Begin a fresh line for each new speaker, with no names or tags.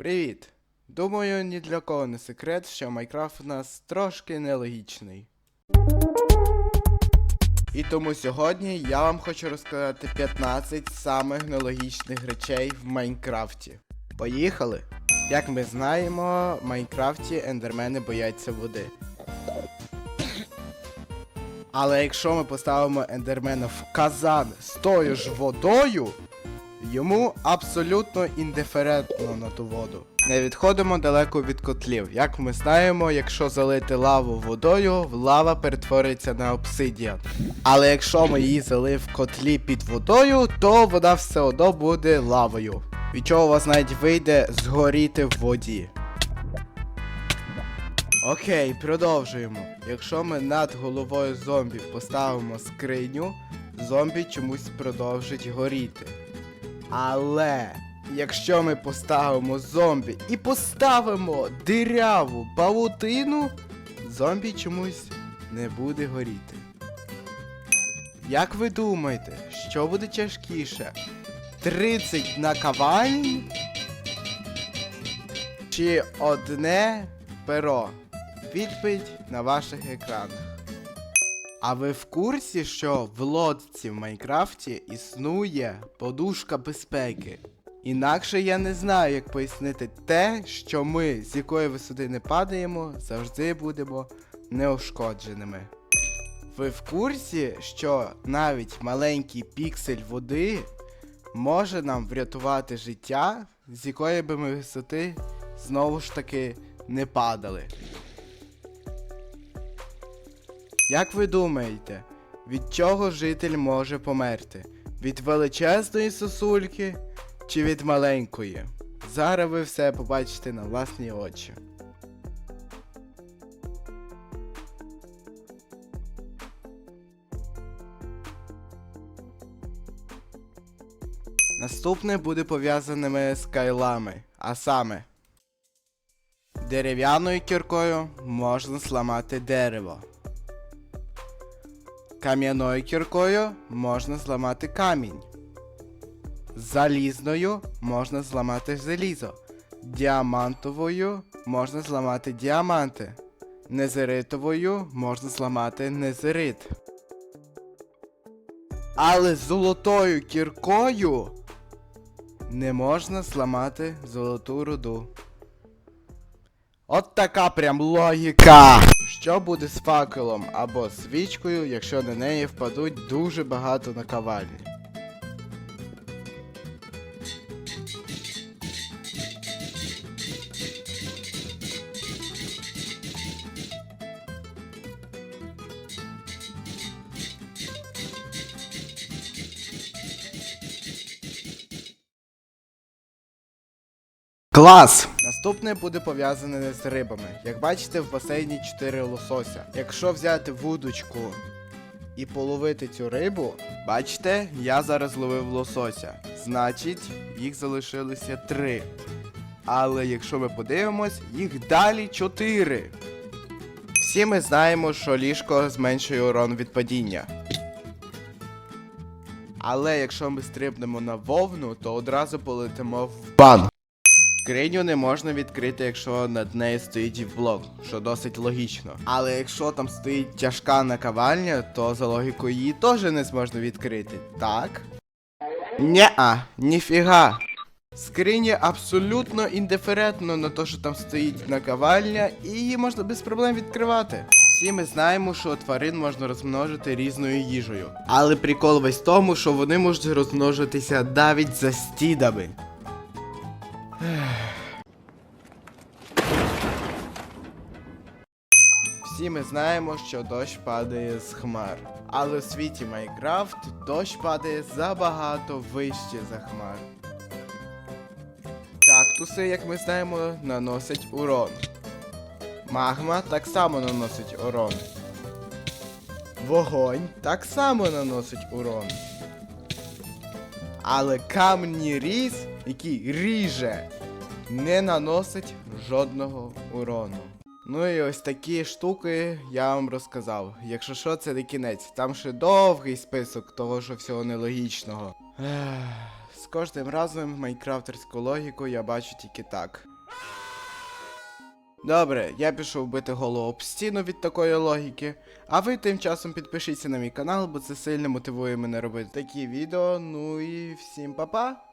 Привіт! Думаю, ні для кого не секрет, що Майнкрафт у нас трошки нелогічний. І тому сьогодні я вам хочу розказати 15 самих нелогічних речей в Майнкрафті. Поїхали! Як ми знаємо, в Майнкрафті ендермени бояться води. Але якщо ми поставимо ендермена в казан з тою ж водою, Йому абсолютно індиферентно на ту воду. Не відходимо далеко від котлів. Як ми знаємо, якщо залити лаву водою, лава перетвориться на обсидіан. Але якщо ми її залили в котлі під водою, то вона все одно буде лавою. Від чого у вас навіть вийде згоріти в воді. Окей, продовжуємо. Якщо ми над головою зомбі поставимо скриню, зомбі чомусь продовжить горіти. Але якщо ми поставимо зомбі і поставимо диряву павутину, зомбі чомусь не буде горіти. Як ви думаєте, що буде тяжкіше? 30 наковальń чи одне перо? Відповідь на ваших екранах. А ви в курсі, що в лодці в Майнкрафті існує подушка безпеки? Інакше я не знаю, як пояснити те, що ми, з якої висоти не падаємо, завжди будемо неушкодженими. Ви в курсі, що навіть маленький піксель води може нам врятувати життя, з якої би ми висоти знову ж таки не падали. Як ви думаєте, від чого житель може померти? Від величезної сосульки чи від маленької? Зараз ви все побачите на власні очі. Наступне буде пов'язаними з кайлами, а саме дерев'яною кіркою можна зламати дерево. Кам'яною кіркою можна зламати камінь. Залізною можна зламати залізо. Діамантовою можна зламати діаманти. Незеритовою можна зламати незерит. Але золотою кіркою не можна зламати золоту руду. От така прям логіка. Що буде з факелом або свічкою, якщо на неї впадуть дуже багато наковальні? Клас! Наступне буде пов'язане з рибами. Як бачите, в басейні 4 лосося. Якщо взяти вудочку і половити цю рибу, бачите, я зараз ловив лосося. Значить, їх залишилося 3. Але якщо ми подивимось, їх далі 4. Всі ми знаємо, що ліжко зменшує урон від падіння. Але якщо ми стрибнемо на вовну, то одразу полетимо в бан. Скриню не можна відкрити, якщо над нею стоїть блок, що досить логічно. Але якщо там стоїть тяжка наковальня, то за логікою її теж не зможна відкрити, так? Неа, ніфіга. Скриня абсолютно індиферентно на те, що там стоїть наковальня, і її можна без проблем відкривати. Всі ми знаємо, що тварин можна розмножити різною їжею. Але прикол весь тому, що вони можуть розмножитися навіть за стідами. Всі ми знаємо, що дощ падає з хмар. Але у світі Майнкрафт дощ падає забагато вище за хмар. Кактуси, як ми знаємо, наносять урон. Магма так само наносить урон. Вогонь так само наносить урон. Але камні різ, який ріже, не наносить жодного урону. Ну і ось такі штуки я вам розказав. Якщо що, це не кінець. Там ще довгий список того, що всього нелогічного. З кожним разом майнкрафтерську логіку я бачу тільки так. Добре, я пішов бити голову об стіну від такої логіки. А ви тим часом підпишіться на мій канал, бо це сильно мотивує мене робити такі відео. Ну і всім па-па!